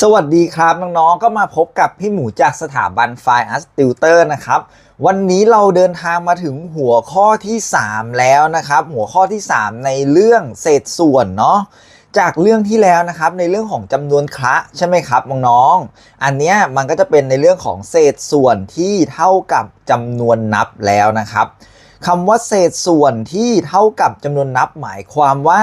สวัสดีครับน้องๆ ก็มาพบกับพี่หมูจากสถาบันไฟอัสติวเตอร์นะครับ วันนี้เราเดินทางมาถึงหัวข้อที่ 3 แล้วนะครับ หัวข้อที่ 3 ในเรื่องเศษส่วนเนาะจากเรื่องที่แล้วนะครับในเรื่องของจำนวนคละใช่ไหมครับน้องๆอันเนี้ยมันก็จะเป็นในเรื่องของเศษส่วนที่เท่ากับจำนวนนับแล้วนะครับคำว่าเศษส่วนที่เท่ากับจำนวนนับหมายความว่า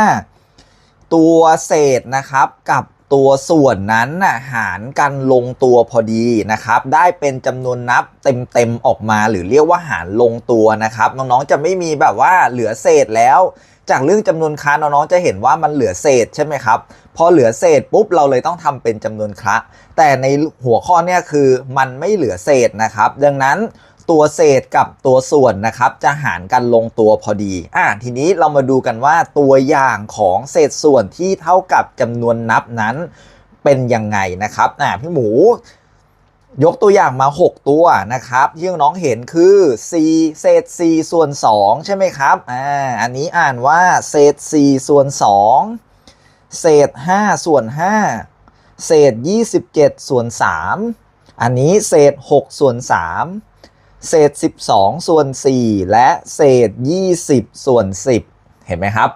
ตัวเศษนะครับกับ ตัวส่วนนั้นน่ะหารกันลงตัวพอดีนะครับ ได้เป็นจำนวนนับเต็มๆออกมา หรือเรียกว่าหารลงตัวนะครับ น้องๆจะไม่มีแบบว่าเหลือเศษแล้ว จากเรื่องจำนวนค้าน้องๆจะเห็นว่ามันเหลือเศษใช่ไหมครับพอเหลือเศษปุ๊บเราเลยต้องทำเป็นจำนวนคละแต่ในหัวข้อเนี่ยคือมันไม่เหลือเศษนะครับ ดังนั้น ตัวเศษกับตัวส่วนนะครับ จะหารกันลงตัวพอดี อะทีนี้เรามาดูกันว่าตัวอย่างของเศษส่วนที่เท่ากับจำนวนนับนั้นเป็นยังไงนะครับอะพี่หมู ยกตัวอย่างมา 6 ตัวนะครับที่น้องเห็นคือ c เศษ c ส่วน 2 ใช่ไหมครับอ่าอันนี้อ่านว่าเศษ c ส่วน 2 เศษ 5 ส่วน 5 เศษ 27 ส่วน 3 อันนี้เศษ 6 ส่วน 3 เศษ 12 ส่วน 4 และเศษ 20 ส่วน 10 เห็นไหมครับ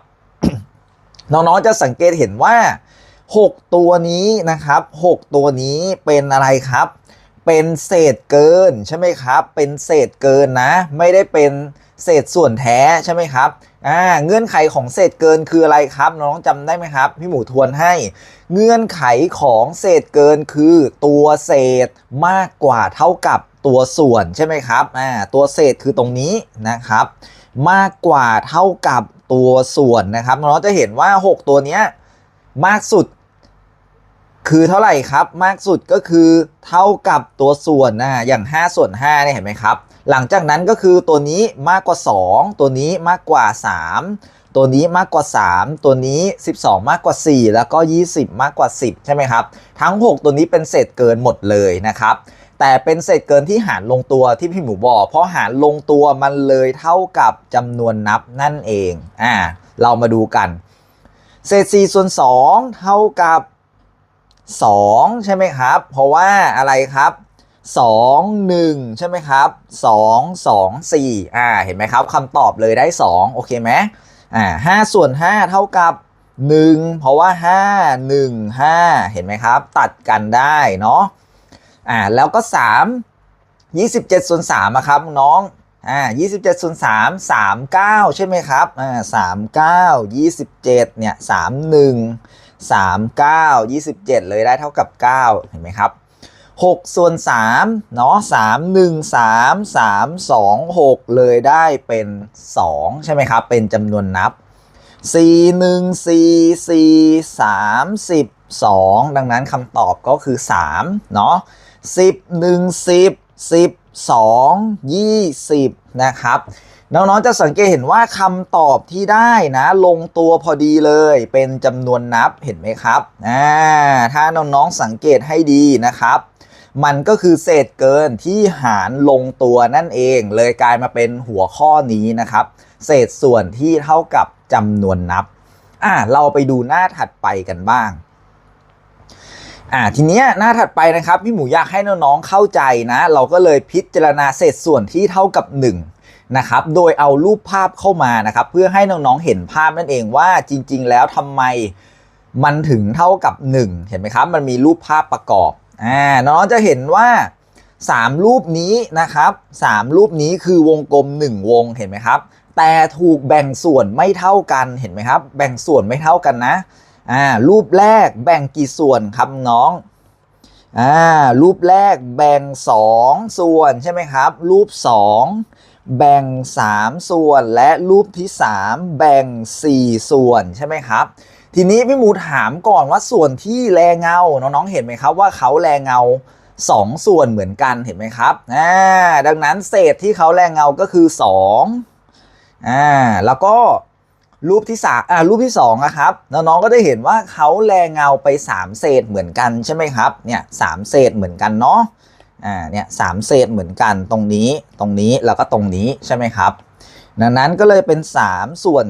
น้องๆจะสังเกตเห็นว่า 6 ตัวนี้นะครับ 6 ตัวนี้เป็นอะไรครับ เป็นเศษเกินใช่ไหมครับ เป็นเศษเกินนะ ไม่ได้เป็นเศษส่วนแท้ใช่ไหมครับอ่าเงื่อนไขของเศษเกินคืออะไรครับ น้องๆจำได้ไหมครับ พี่หมูทวนให้ เงื่อนไขของเศษเกินคือตัวเศษมากกว่าเท่ากับ ตัวส่วนใช่ไหมครับอ่าตัวเศษคือตรงนี้นะครับ มากกว่าเท่ากับตัวส่วนนะครับน้องๆจะเห็นว่า 6 ตัวเนี้ยมากสุดคือเท่าไหร่ครับ มากสุดก็คือเท่ากับตัวส่วนนะอย่าง 5 ส่วน5เนี่ยเห็นไหมครับ หลังจากนั้นก็คือตัวนี้มากกว่า 2 ตัวนี้มากกว่า 3 ตัวนี้มากกว่า 3 ตัวนี้ 12 มากกว่า 4 แล้วก็ 20 มากกว่า 10 ใช่ไหมครับ ทั้ง 6 ตัวนี้เป็นเศษเกินหมดเลยนะครับ แต่เป็นเศษเกินที่หารลงตัวที่พี่หมูบอกเพราะหารลงตัวมันเลยเท่ากับจำนวนนับนั่นเองอ่าเรามาดูกัน เศษ4ส่วน2เท่ากับ 2 ใช่ไหมครับ เพราะว่าอะไรครับ2 1 ใช่ไหมครับ2 2 4อ่าเห็นไหมครับคำตอบเลยได้ 2 โอเคไหมอ่า5ส่วน 5 เท่ากับ 1 เพราะว่า 5 1 5 เห็นไหมครับ ตัดกันได้เนาะ อ่าแล้วก็ 3 27ส่วน3อะครับน้องอ่า27ส่วน3 39 ใช่ไหมครับอ่า39 27เนี่ย31 39 27 เลยได้เท่ากับ 9 เห็นไหมครับ6ส่วน3เนาะ3 1 3 3 2 6 เลยได้เป็น 2 ใช่ไหมครับ เป็นจำนวนนับ 4 1 4 4 3 12ดังนั้นคำตอบก็คือ 3 เนาะ 10 1 10 12 20 นะครับน้องๆจะสังเกตเห็นว่าคำตอบที่ได้นะ ลงตัวพอดีเลยเป็นจำนวนนับเห็นไหมครับอ่าถ้าน้องๆสังเกตให้ดีนะครับ มันก็คือเศษเกินที่หารลงตัวนั่นเอง เลยกลายมาเป็นหัวข้อนี้นะครับ เศษส่วนที่เท่ากับจำนวนนับอ่าเราไปดูหน้าถัดไปกันบ้าง อ่าทีเนี้ยหน้าถัดไปนะครับพี่หมูอยากให้น้องๆเข้าใจนะ เราก็เลยพิจารณาเศษส่วนที่เท่ากับ 1 นะครับ โดยเอารูปภาพเข้ามานะครับ เพื่อให้น้องๆเห็นภาพนั่นเองว่าจริง ๆ แล้วทำไมมันถึงเท่ากับ 1 เห็นไหมครับ มันมีรูปภาพประกอบอ่าน้องจะเห็นว่า 3 รูปนี้นะครับ3รูปนี้คือวงกลม 1 วงเห็นไหมครับ แต่ถูกแบ่งส่วนไม่เท่ากันเห็นไหมครับ แบ่งส่วนไม่เท่ากันนะ อ่ารูปแรกแบ่งกี่ส่วนครับน้องอ่ารูปแรกแบ่ง 2 ส่วนใช่ไหมครับ รูป 2 แบ่ง 3 ส่วนและรูปที่ 3 แบ่ง 4 ส่วนใช่ไหมครับ ทีนี้พี่มูถามก่อนว่าส่วนที่แลเงาน้องๆเห็นไหมครับว่าเขาแลเงา 2 ส่วนเหมือนกันเห็นไหมครับอ่าดังนั้นเศษที่เขาแลเงาก็คือ2อ่าแล้วก็ รูปที่สามอ่ารูปที่2นะครับน้องๆก็ได้เห็นว่าเขาแลเงาไป 3 เศษเหมือนกันใช่ไหมครับเนี่ยสามเศษเหมือนกันเนาะอ่าเนี่ยสามเศษเหมือนกันตรงนี้ตรงนี้แล้วก็ตรงนี้ใช่ไหมครับดังนั้นก็เลยเป็น 3 ส่วน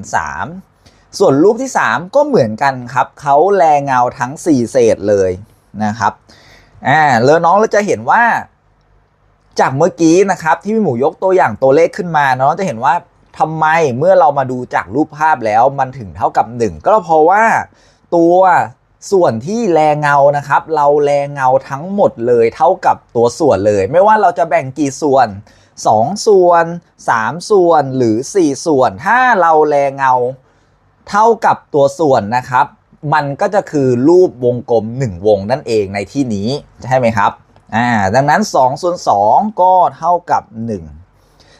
3 ส่วนรูปที่ 3 ก็เหมือนกันครับเขาแลเงาทั้ง 4 เศษเลยนะครับอ่าแล้วน้องเราจะเห็นว่าจากเมื่อกี้นะครับที่พี่หมูยกตัวอย่างตัวเลขขึ้นมาน้องจะเห็นว่า ทำไมเมื่อเรามาดูจากรูปภาพแล้วมันถึงเท่ากับ 1 ก็เพราะว่าตัวส่วนที่แลเงานะครับ เราแลเงาทั้งหมดเลยเท่ากับตัวส่วนเลย ไม่ว่าเราจะแบ่งกี่ส่วน 2 ส่วน 3 ส่วนหรือ 4 ส่วน ถ้าเราแลเงาเท่ากับตัวส่วนนะครับ มันก็จะคือรูปวงกลม 1 วงนั่นเองในที่นี้ใช่ไหมครับอ่าดังนั้น2ส่วน2ก็เท่ากับ 1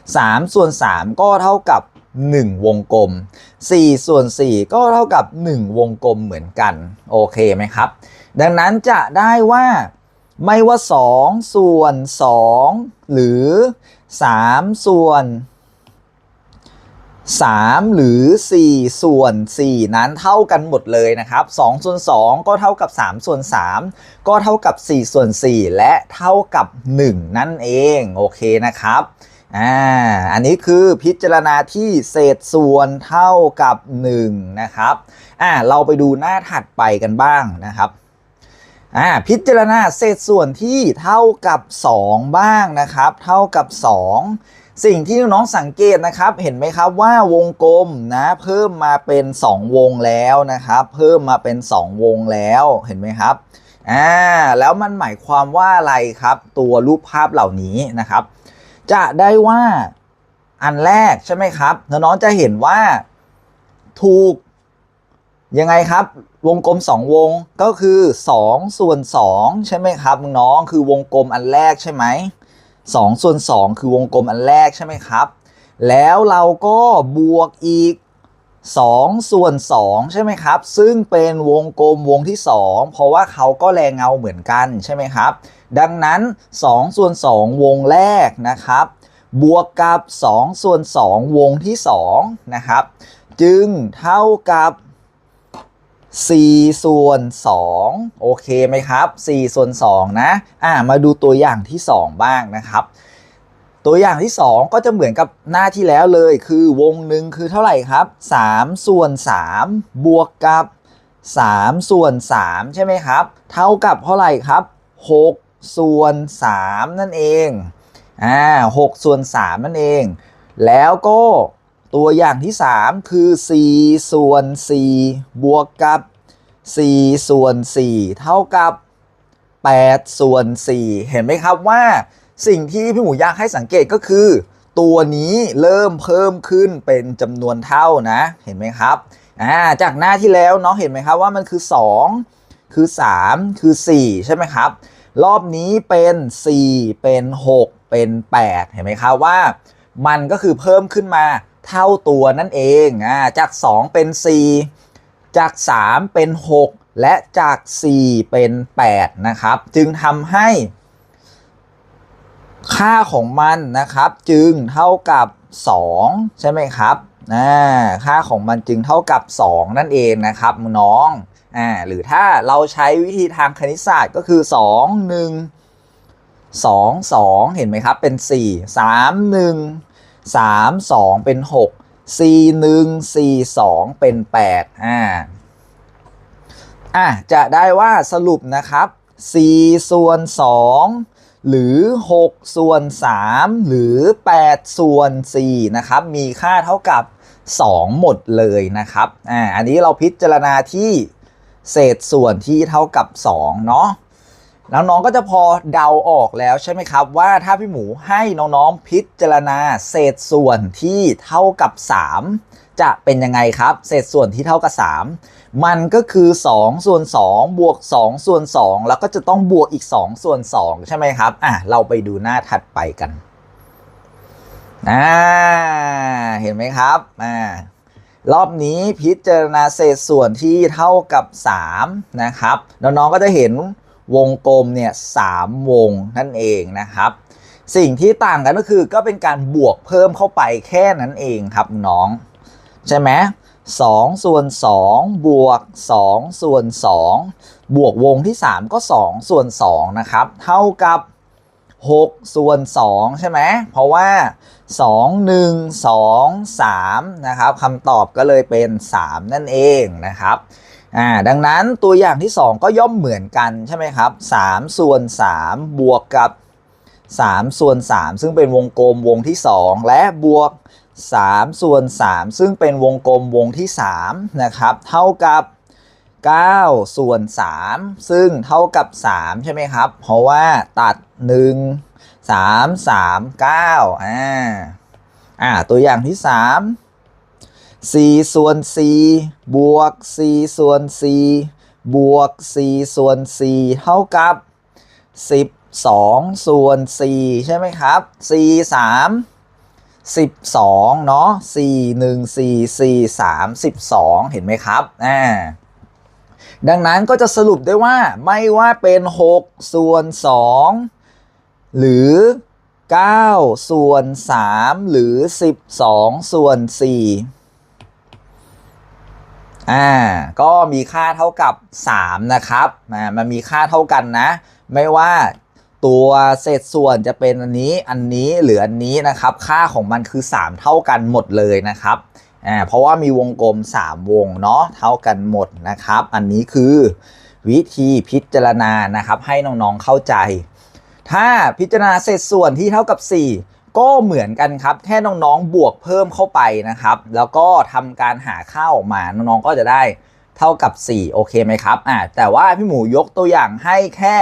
3 ส่วน 3 ก็เท่ากับ 1 วงกลม 4 ส่วน 4 ก็เท่ากับ 1 วงกลมเหมือนกัน โอเคไหมครับ ดังนั้นจะได้ว่าไม่ว่า 2 ส่วน 2 หรือ 3 ส่วน 3 หรือ 4 ส่วน 4 นั้นเท่ากันหมดเลยนะครับ 2 ส่วน 2 ก็เท่ากับ 3 ส่วน 3 ก็เท่ากับ 4 ส่วน 4 และเท่ากับ 1 นั่นเอง โอเคนะครับ อ่า อันนี้คือพิจารณาที่เศษส่วนเท่ากับ 1 นะครับ อ่า เราไปดูหน้าถัดไปกันบ้างนะครับ อ่า พิจารณาเศษส่วนที่เท่ากับ 2 บ้างนะครับ เท่ากับ 2 สิ่งที่น้องๆสังเกตนะครับ เห็นไหมครับว่าวงกลมนะเพิ่มมาเป็น 2 วงแล้วนะครับ เพิ่มมาเป็น 2 วงแล้ว เห็นไหมครับ อ่า แล้วมันหมายความว่าอะไรครับ ตัวรูปภาพเหล่านี้นะครับ จะได้ว่าอันแรกใช่ไหมครับน้องๆจะเห็นว่าถูกยังไงครับ วงกลม 2 วงก็คือ 2 ส่วน 2 ใช่ไหมครับน้องคือวงกลมอันแรกใช่ไหม2ส่วน 2 คือวงกลมอันแรกใช่ไหมครับ แล้วเราก็บวกอีก 2 ส่วน 2 ใช่ไหมครับ ซึ่งเป็นวงกลมวงที่ 2 เพราะว่าเขาก็แรงเงาเหมือนกันใช่ไหมครับ ดังนั้น 2 ส่วน 2 วงแรกนะครับ บวกกับ 2 ส่วน 2 วงที่ 2 นะครับ จึงเท่ากับ4ส่วน2โอเคไหมครับ4ส่วน2นะอ่ามาดูตัวอย่างที่ 2 บ้างนะครับ ตัวอย่างที่ 2 ก็จะเหมือนกับหน้าที่แล้วเลย คือวงหนึ่งคือเท่าไหร่ครับ 3 ส่วน 3 บวกกับ 3 ส่วน 3 ใช่ไหมครับ เท่ากับเท่าไหร่ครับ 6 ส่วน 3 นั่นเองอ่า6ส่วน 3 นั่นเอง แล้วก็ตัวอย่างที่ 3 คือ 4 ส่วน 4 บวกกับ 4 ส่วน 4 เท่ากับ 8 ส่วน 4 เห็นไหมครับว่า สิ่งที่พี่หมูอยากให้สังเกตก็คือ ตัวนี้เริ่มเพิ่มขึ้นเป็นจำนวนเท่านะ เห็นไหมครับอ่าจากหน้าที่แล้วน้องเห็นไหมครับว่ามันคือ 2 คือ 3 คือ 4 ใช่ไหมครับ รอบนี้เป็น 4 เป็น 6 เป็น 8 เห็นไหมครับว่า มันก็คือเพิ่มขึ้นมาเท่าตัวนั่นเองอ่าจาก 2 เป็น 4 จาก 3 เป็น 6 และจาก 4 เป็น 8 นะครับ จึงทำให้ ค่าของมันนะครับจึงเท่ากับ 2 ใช่ไหมครับอ่าค่าของมันจึงเท่ากับ 2 นั่นเองนะครับน้องอ่าหรือถ้าเราใช้วิธีทางคณิตศาสตร์ก็คือ 2 1 2 2 เห็นไหมครับ เป็น 4 3 1 3 2 เป็น 6 4 1 4 2 เป็น 8 อ่า อะ จะได้ว่าสรุปนะครับ 4 ส่วน 2 หรือ 6 ส่วน 3 หรือ 8 ส่วน 4 นะครับ มีค่าเท่ากับ 2 หมดเลยนะครับอ่าอันนี้เราพิจารณาที่เศษส่วนที่เท่ากับ 2 เนาะ น้องก็จะพอเดาออกแล้วใช่ไหมครับ ว่าถ้าพี่หมูให้น้องๆพิจารณาเศษส่วนที่เท่ากับ 3 จะเป็นยังไงครับ เศษส่วนที่เท่ากับ 3 มันก็คือ 2 ส่วน 2 บวก 2 ส่วน 2 แล้วก็จะต้องบวกอีก 2 ส่วน 2 ใช่ไหมครับอะเราไปดูหน้าถัดไปกันอ่าเห็นไหมครับอ่ารอบนี้พิจารณาเศษส่วนที่เท่ากับ 3 นะครับน้องๆก็จะเห็น วงกลมเนี่ยสามวงนั่นเองนะครับ สิ่งที่ต่างกันก็คือก็เป็นการบวกเพิ่มเข้าไปแค่นั้นเองครับน้อง ใช่ไหม2ส่วน2บวก2ส่วน2บวกวงที่3ก็2ส่วน2นะครับ เท่ากับ6ส่วน2ใช่ไหมเพราะว่า2 1 2 3นะครับคำตอบก็เลยเป็น3นั่นเองนะครับ อ่าดังนั้นตัวอย่างที่ 2 ก็ย่อมเหมือนกันใช่ไหมครับ3ส่วน3บวกกับ3ส่วน3ซึ่งเป็นวงกลมวงที่ 2 และบวก3ส่วน3ซึ่งเป็นวงกลมวงที่3นะครับเท่ากับ9ส่วน3ซึ่งเท่ากับ 3 ใช่ไหมครับ เพราะว่าตัด 1 3 3 9อ่าอ่าตัวอย่างที่ 3 4 ส่วน 4 บวก 4 ส่วน 4 บวก 4 ส่วน 4 เท่ากับ 12 ส่วน 4 ใช่ไหมครับ 4 3 12 เนาะ4 1 4 4 3 12 เห็นไหมครับอ่าดังนั้นก็จะสรุปได้ว่าไม่ว่าเป็น 6 ส่วน 2 หรือ 9 ส่วน 3 หรือ 12 ส่วน 4 อ่าก็มีค่าเท่ากับ 3 นะครับอ่ามันมีค่าเท่ากันนะ ไม่ว่าตัวเศษส่วนจะเป็นอันนี้อันนี้หรืออันนี้นะครับ ค่าของมันคือ 3 เท่ากันหมดเลยนะครับอ่าเพราะว่ามีวงกลม 3 วงเนาะเท่ากันหมดนะครับ อันนี้คือวิธีพิจารณานะครับ ให้น้องๆเข้าใจ ถ้าพิจารณาเศษส่วนที่เท่ากับ 4 ก็เหมือนกันครับ แค่น้องๆบวกเพิ่มเข้าไปนะครับ แล้วก็ทำการหาค่าออกมาน้องๆก็จะได้เท่ากับ 4 โอเคไหมครับอ่าแต่ว่าพี่หมูยกตัวอย่างให้แค่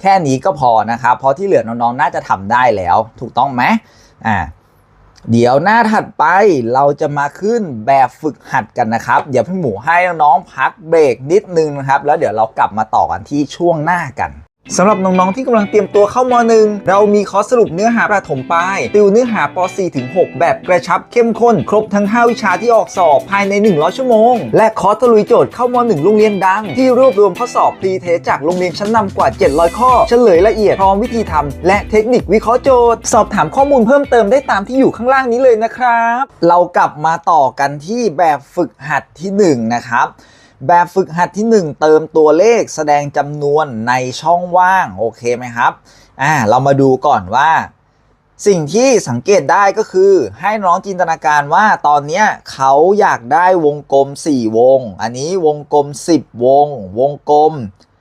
แค่นี้ก็พอนะครับ เพราะที่เหลือน้องๆน่าจะทำได้แล้ว ถูกต้องไหมอ่าเดี๋ยวหน้าถัดไปเราจะมาขึ้นแบบฝึกหัดกันนะครับ เดี๋ยวพี่หมูให้น้องๆพักเบรกนิดนึงนะครับ แล้วเดี๋ยวเรากลับมาต่อกันที่ช่วงหน้ากัน สำหรับน้องๆที่กำลังเตรียมตัวเข้ามหนึ่งเรามีคอร์สสรุปเนื้อหาประถมปลาย ติวเนื้อหาป .4 ถึง 6 แบบกระชับเข้มข้น ครบทั้ง 5 วิชาที่ออกสอบภายใน 100 ชั่วโมง และคอร์สตะลุยโจทย์เข้าม1โรงเรียนดัง ที่รวบรวมข้อสอบพรีเทสจากโรงเรียนชั้นนำกว่า 700 ข้อ เฉลยละเอียดพร้อมวิธีทำและเทคนิควิเคราะห์โจทย์ สอบถามข้อมูลเพิ่มเติมได้ตามที่อยู่ข้างล่างนี้เลยนะครับ เรากลับมาต่อกันที่แบบฝึกหัดที่ 1 นะครับ แบบฝึกหัดที่ 1 เติมตัวเลขแสดงจำนวนในช่องว่าง โอเคไหมครับอ่าเรามาดูก่อนว่า สิ่งที่สังเกตได้ก็คือ ให้น้องจินตนาการว่าตอนเนี้ยเขาอยากได้วงกลม 4 วง อันนี้วงกลม 10 วง วงกลม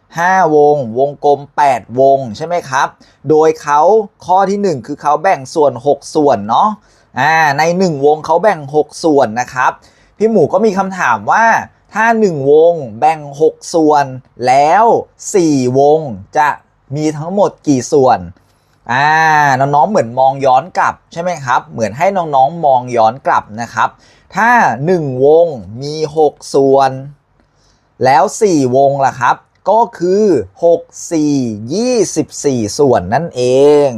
5 วง วงกลม 8 วงใช่ไหมครับ โดยเขาข้อที่ 1 คือเขาแบ่งส่วน 6 ส่วนเนาะอ่าใน 1 วงเขาแบ่ง 6 ส่วนนะครับ พี่หมูก็มีคำถามว่า ถ้า 1 วงแบ่ง 6 ส่วนแล้ว 4 วงจะมีทั้งหมดกี่ส่วนอ่าน้องๆเหมือนมองย้อนกลับใช่ไหมครับ เหมือนให้น้องๆมองย้อนกลับนะครับ ถ้า 1 วงมี 6 ส่วน แล้ว 4 วงล่ะครับ ก็คือ 6 4 24 ส่วนนั่นเอง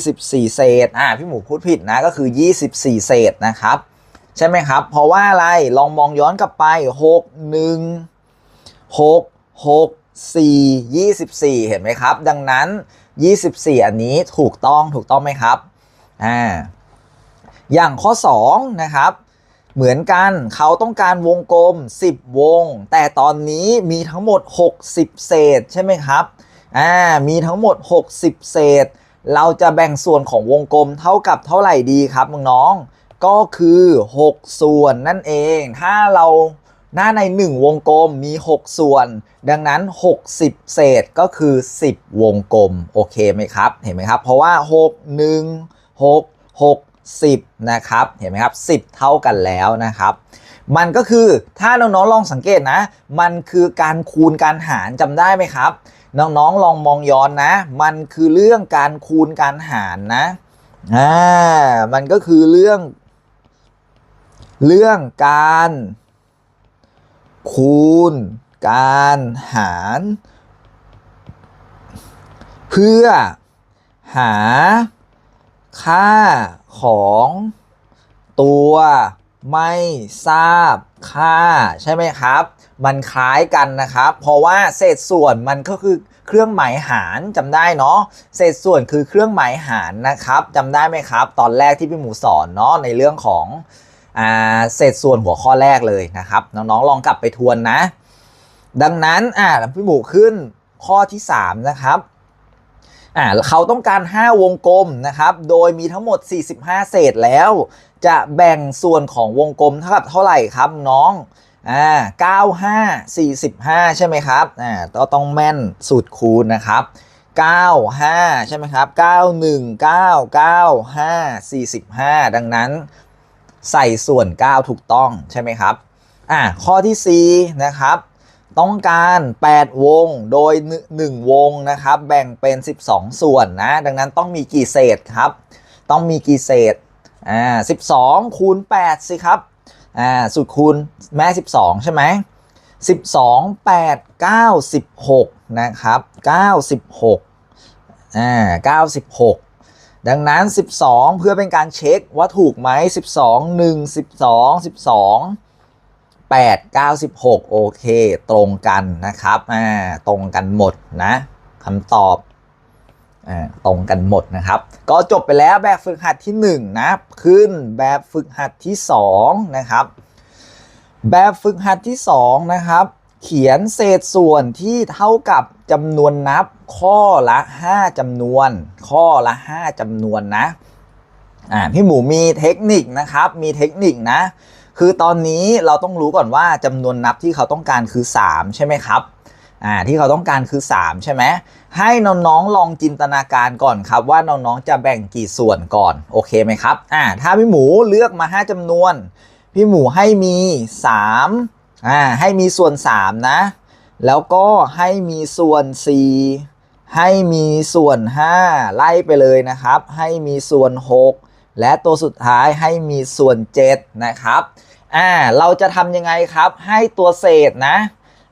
24 เศษอ่าพี่หมูพูดผิดนะก็คือ 24 เศษนะครับ ใช่ไหมครับ เพราะว่าอะไรลองมองย้อนกลับไป 6 1 6 6 4 24 เห็นไหมครับ ดังนั้น 24 อันนี้ถูกต้องถูกต้องไหมครับอ่าอย่างข้อ 2 นะครับ เหมือนกันเขาต้องการวงกลม 10 วง แต่ตอนนี้มีทั้งหมด 60 เศษใช่ไหมครับอ่ามีทั้งหมด 60 เศษ เราจะแบ่งส่วนของวงกลมเท่ากับเท่าไหร่ดีครับน้องๆ ก็คือ 6 ส่วนนั่นเอง ถ้าเราหน้าใน 1 วงกลมมี 6 ส่วน ดังนั้น 60 เศษก็คือ 10 วงกลม โอเคไหมครับ เห็นไหมครับ เพราะว่า 6 1 6 6 10 นะครับ เห็นไหมครับ 10 เท่ากันแล้วนะครับ มันก็คือถ้าน้องๆลองสังเกตนะ มันคือการคูณการหารจำได้ไหมครับ น้องๆลองมองย้อนนะ มันคือเรื่องการคูณการหารนะอ่ามันก็คือเรื่อง เรื่องการ คูณ การหาร เพื่อหาค่าของตัวไม่ทราบค่าใช่ไหมครับ มันคล้ายกันนะครับ เพราะว่าเศษส่วนมันก็คือเครื่องหมายหารจำได้เนาะเศษส่วนคือเครื่องหมายหารนะครับจำได้ไหมครับ ตอนแรกที่พี่หมูสอนเนาะในเรื่องของ เศษส่วนหัวข้อแรกเลยนะครับน้องๆลองกลับไปทวนนะ ดังนั้นอ่าพี่หมูขึ้นข้อที่3นะครับอ่าเขาต้องการ 5 วงกลมนะครับ โดยมีทั้งหมด 45 เศษแล้ว จะแบ่งส่วนของวงกลมเท่ากับเท่าไหร่ครับน้องอ่า95 45 ใช่ไหมครับอ่าก็ต้องแม่นสูตรคูณนะครับ 95 ใช่ไหมครับ 91 995 45 ดังนั้น ใส่ส่วน 9 ถูกต้องใช่ไหมครับอ่าข้อที่ 4 นะครับ ต้องการ 8 วงโดย 1 วงนะครับ แบ่งเป็น 12 ส่วนนะ ดังนั้นต้องมีกี่เศษครับ ต้องมีกี่เศษอ่า12 คูณ 8 สิครับอ่าสูตรคูณแม่ 12 ใช่ไหม12 8 96 นะครับ 96อ่า96 ดังนั้น 12 เพื่อเป็นการเช็คว่าถูกไหม 12 1 12 12 8 96 โอเค ตรงกันนะครับอ่าตรงกันหมดนะคำตอบอ่าตรงกันหมดนะครับ ก็จบไปแล้วแบบฝึกหัดที่ 1 นะ ขึ้นแบบฝึกหัดที่ 2 นะครับ แบบฝึกหัดที่ 2 นะครับ เขียนเศษส่วนที่เท่ากับจำนวนนับข้อละ 5จำนวน ข้อละ 5จำนวนนะอ่าพี่หมูมีเทคนิคนะครับ มีเทคนิคนะ คือตอนนี้เราต้องรู้ก่อนว่าจำนวนนับที่เขาต้องการคือ 3 ใช่ไหมครับอ่าที่เขาต้องการคือ 3 ใช่ไหมให้น้องๆลองจินตนาการก่อนครับว่าน้องๆจะแบ่งกี่ส่วนก่อนโอเคไหมครับอ่าถ้าพี่หมูเลือกมา 5จำนวน พี่หมูให้มี 3 อ่าให้มีส่วน 3 นะ แล้วก็ให้มีส่วน 4 ให้มีส่วน 5 ไล่ไปเลยนะครับ ให้มีส่วน 6 และตัวสุดท้ายให้มีส่วน 7 นะครับอ่าเราจะทำยังไงครับ ให้ตัวเศษนะ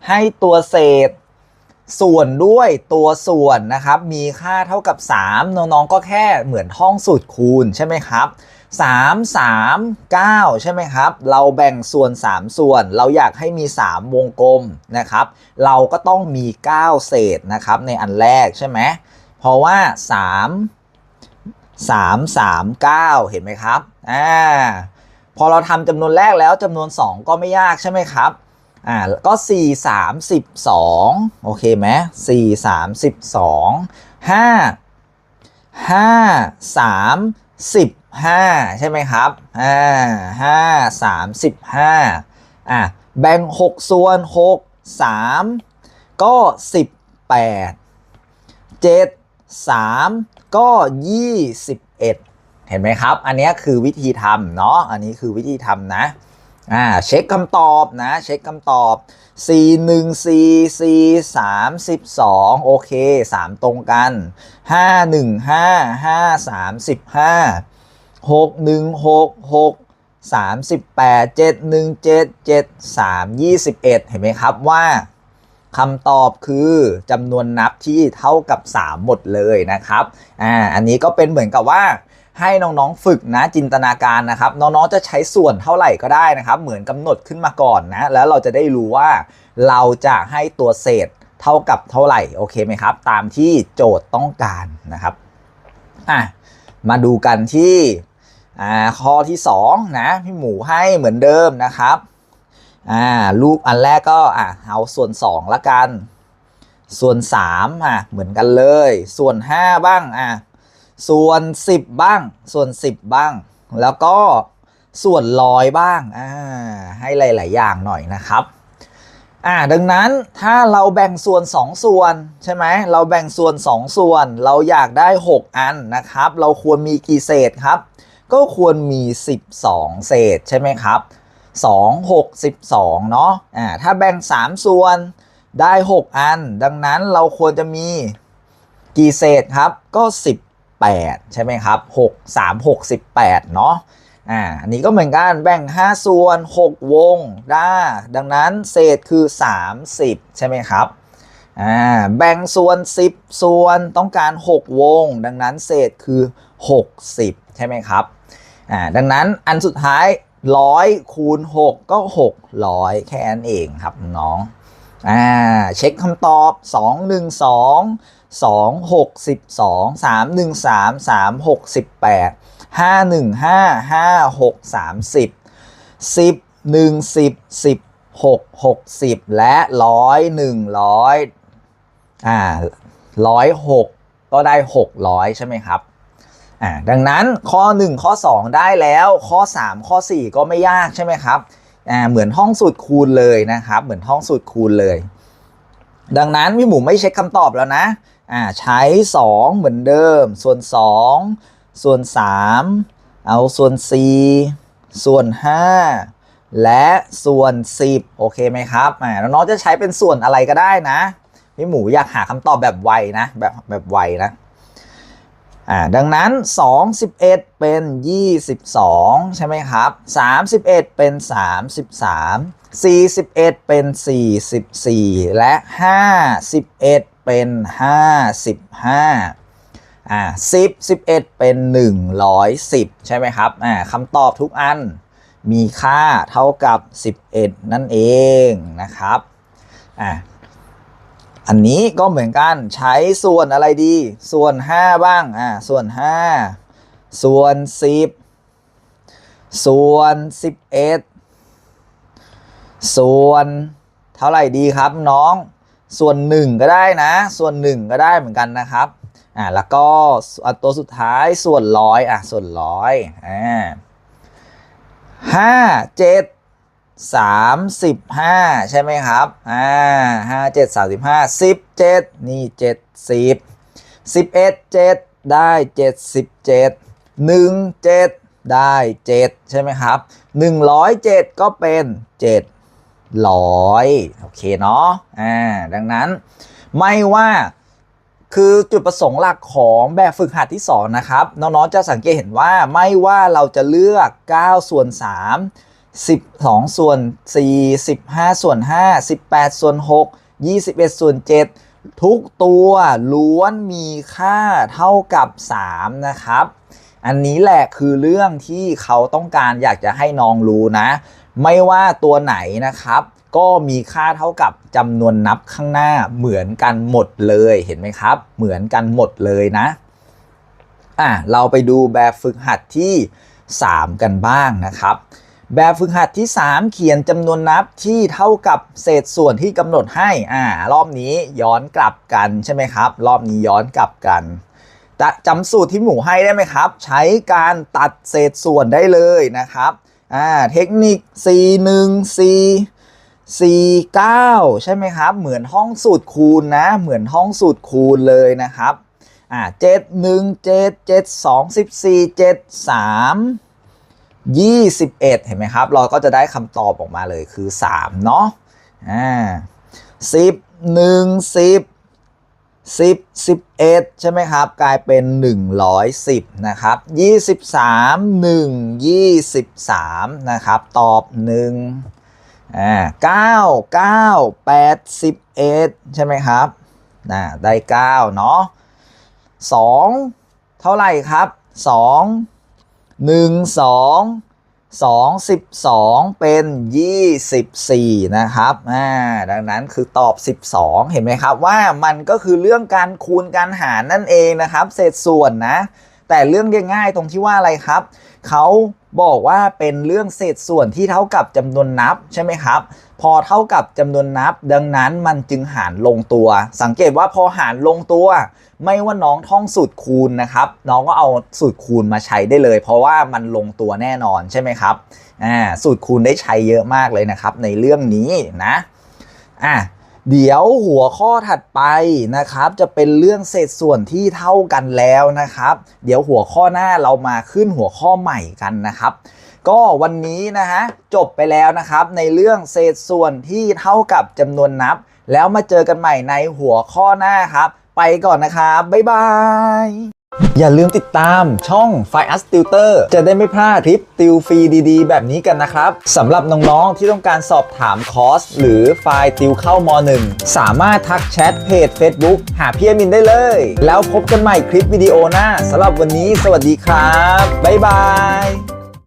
ให้ตัวเศษส่วนด้วยตัวส่วนนะครับ มีค่าเท่ากับ 3 น้องๆก็แค่เหมือนท่องสูตรคูณใช่ไหมครับ 3 3 9 ใช่ไหมครับ เราแบ่งส่วน 3 ส่วน เราอยากให้มี 3 วงกลมนะครับ เราก็ต้องมี 9 เศษนะครับในอันแรกใช่ไหม เพราะว่า 3 3 3 9 เห็นไหมครับอ่าพอเราทำจำนวนแรกแล้วจำนวน 2 ก็ไม่ยากใช่ไหมครับอ่าก็ 4 3 12 โอเคไหม4 3 12 5 5 3 5 ใช่ไหมครับอ่า5 3 15อะแบ่ง 6 ส่วน 6 3 ก็ 18 7 3 ก็ 21 เห็นไหมครับ อันนี้คือวิธีทำเนาะอันนี้คือวิธีทำนะอ่าเช็คคำตอบนะ เช็คคำตอบ C 1 C C 3 12โอเค 3 ตรงกัน 5 1 5 5 35 6 1 6 6 38 7 1 7 7 3 21เห็นไหมครับว่าคำตอบคือจำนวนนับที่เท่ากับ 3 หมดเลยนะครับ อ่า อันนี้ก็เป็นเหมือนกับว่าให้น้องๆฝึกนะจินตนาการนะครับ น้องๆจะใช้ส่วนเท่าไหร่ก็ได้นะครับ เหมือนกำหนดขึ้นมาก่อนนะ แล้วเราจะได้รู้ว่าเราจะให้ตัวเศษเท่ากับเท่าไหร่ โอเคไหมครับ ตามที่โจทย์ต้องการนะครับ อะ มาดูกันที่ อ่าข้อที่2นะพี่หมูให้เหมือนเดิมนะครับอ่ารูปอันแรกก็อะเอาส่วน2ละกัน ส่วน3อะเหมือนกันเลย ส่วน 5 บ้างอะส่วน 10 บ้าง ส่วน 10 บ้าง แล้วก็ส่วนร้อยบ้างอ่าให้หลาย ๆ อย่างหน่อยนะครับอ่าดังนั้นถ้าเราแบ่งส่วน 2 ส่วนใช่ไหมเราแบ่งส่วน 2 ส่วน เราอยากได้ 6 อันนะครับ เราควรมีกี่เศษครับ ก็ควรมี 12 เศษใช่ไหมครับ 2 6 12 เนาะอ่าถ้าแบ่ง 3 ส่วนได้ 6 อัน ดังนั้นเราควรจะมีกี่เศษครับ ก็ 18 ใช่ไหมครับ 6 3 6 18 เนาะอ่าอันนี้ก็เหมือนกันแบ่ง 5 ส่วน 6 วงได้ดังนั้นเศษคือ 30 ใช่ไหมครับอ่าแบ่งส่วน 10 ส่วนต้องการ 6 วง ดังนั้นเศษคือ 60 ใช่ไหมครับ อ่าดังนั้นอันสุดท้าย100คูณ6ก็600แค่นั้นเองครับน้องอ่าเช็คคำตอบ2 1 2 2 6 12 3 1 3 3 6 18 5 1 5 5 6 30 10 1 10 10 6 60และร้อยหนึ่งร้อยอ่าร้อยหกก็ได้600ใช่ไหมครับ อ่าดังนั้นข้อ 1 ข้อ 2 ได้แล้ว ข้อ 3 ข้อ 4 ก็ไม่ยากใช่ไหมครับอ่าเหมือนห้องสูตรคูณเลยนะครับ เหมือนห้องสูตรคูณเลย ดังนั้นพี่หมูไม่เช็คคำตอบแล้วนะอ่าใช้ 2 เหมือนเดิม ส่วน 2 ส่วน 3 เอาส่วน 4 ส่วน 5 และส่วน 10 โอเคไหมครับอ่าน้องๆจะใช้เป็นส่วนอะไรก็ได้นะ พี่หมูอยากหาคำตอบแบบไวนะ แบบแบบไวนะ อ่าดังนั้น2 11เป็น 22 ใช่ไหมครับ 31 เป็น 33 41 เป็น 44 และ 51 เป็น 55อ่า10 11 เป็น 110 ใช่ไหมครับอ่าคำตอบทุกอันมีค่าเท่ากับ 11 นั่นเองนะครับอ่า อันนี้ก็เหมือนกันใช้ส่วนอะไรดี ส่วน 5 บ้างอ่าส่วน 5 ส่วน 10 ส่วน 11 ส่วนเท่าไหร่ดีครับน้อง ส่วน 1 ก็ได้นะ ส่วน 1 ก็ได้เหมือนกันนะครับอ่าแล้วก็ตัวสุดท้ายส่วนร้อยอะส่วนร้อยอ่าห้าเจ็ด สามสิบห้าใช่ไหมครับอ่าห้าเจ็ดสามสิบห้าสิบเจ็ดนี่เจ็ดสิบสิบเอ็ดเจ็ดได้เจ็ดสิบเจ็ดหนึ่งเจ็ดได้เจ็ดใช่ไหมครับหนึ่งร้อยเจ็ดก็เป็นเจ็ดร้อยโอเคเนาะอ่าดังนั้นไม่ว่าคือจุดประสงค์หลักของแบบฝึกหัดที่ 2 นะครับ น้องๆจะสังเกตเห็นว่าไม่ว่าเราจะเลือก9ส่วน3 12 ส่วน 4 15 ส่วน 5 18 ส่วน 6 21 ส่วน 7 ทุกตัวล้วนมีค่าเท่ากับ 3 นะครับ อันนี้แหละคือเรื่องที่เขาต้องการอยากจะให้น้องรู้นะ ไม่ว่าตัวไหนนะครับ ก็มีค่าเท่ากับจำนวนนับข้างหน้าเหมือนกันหมดเลยเห็นไหมครับ เหมือนกันหมดเลยนะอะเราไปดูแบบฝึกหัดที่ 3 กันบ้างนะครับ แบบฝึกหัดที่ 3 เขียนจำนวนนับที่เท่ากับเศษส่วนที่กำหนดให้อ่ารอบนี้ย้อนกลับกันใช่ไหมครับ รอบนี้ย้อนกลับกันจะจำสูตรที่หมูให้ได้ไหมครับ ใช้การตัดเศษส่วนได้เลยนะครับอ่าเทคนิค C1 C 49 ใช่ไหมครับ เหมือนห้องสูตรคูณนะ เหมือนห้องสูตรคูณเลยนะครับอ่า7 1 7 7 2 14 7 3 21 เห็นไหมครับ เราก็จะได้คำตอบออกมาเลยคือ 3 เนาะอ่า10 1 10 10 11 ใช่ไหมครับ กลายเป็น 110 นะครับ 23 1 23 นะครับ ตอบ1อ่า9 9 81ใช่ไหมครับน่าได้ 9 เนาะ2 เท่าไหร่ครับ 2 1 2 2 12เป็น 24 นะครับ อ่า ดังนั้นคือตอบ 12 เห็นไหมครับว่ามันก็คือเรื่องการคูณการหารนั่นเองนะครับ เศษส่วนนะ แต่เรื่องง่ายๆตรงที่ว่าอะไรครับ เขาบอกว่าเป็นเรื่องเศษส่วนที่เท่ากับจำนวนนับใช่ไหมครับ พอเท่ากับจำนวนนับ ดังนั้นมันจึงหารลงตัว สังเกตว่าพอหารลงตัว ไม่ว่าน้องท่องสูตรคูณนะครับ น้องก็เอาสูตรคูณมาใช้ได้เลย เพราะว่ามันลงตัวแน่นอนใช่ไหมครับอ่าสูตรคูณได้ใช้เยอะมากเลยนะครับ ในเรื่องนี้นะอะเดี๋ยวหัวข้อถัดไปนะครับจะเป็นเรื่องเศษส่วนที่เท่ากันแล้วนะครับ เดี๋ยวหัวข้อหน้าเรามาขึ้นหัวข้อใหม่กันนะครับ ก็วันนี้นะฮะจบไปแล้วนะครับ ในเรื่องเศษส่วนที่เท่ากับจำนวนนับ แล้วมาเจอกันใหม่ในหัวข้อหน้าครับ ไปก่อนนะครับ บ๊ายบาย อย่าลืมติดตามช่อง f i r e Tutor จะได้ไม่พลาดคลิปติวฟรีดีๆ แบบนี้กันนะครับสำหรับน้องๆ ที่ต้องการสอบถามคอร์ส หรือไฟล์ติวเข้าม 1 สามารถทักแชทเพจ Facebook หาพี่เอมินได้เลย แล้วพบกันใหม่คลิปวิดีโอหน้าสำหรับวันนี้ สวัสดีครับ บ๊ายบาย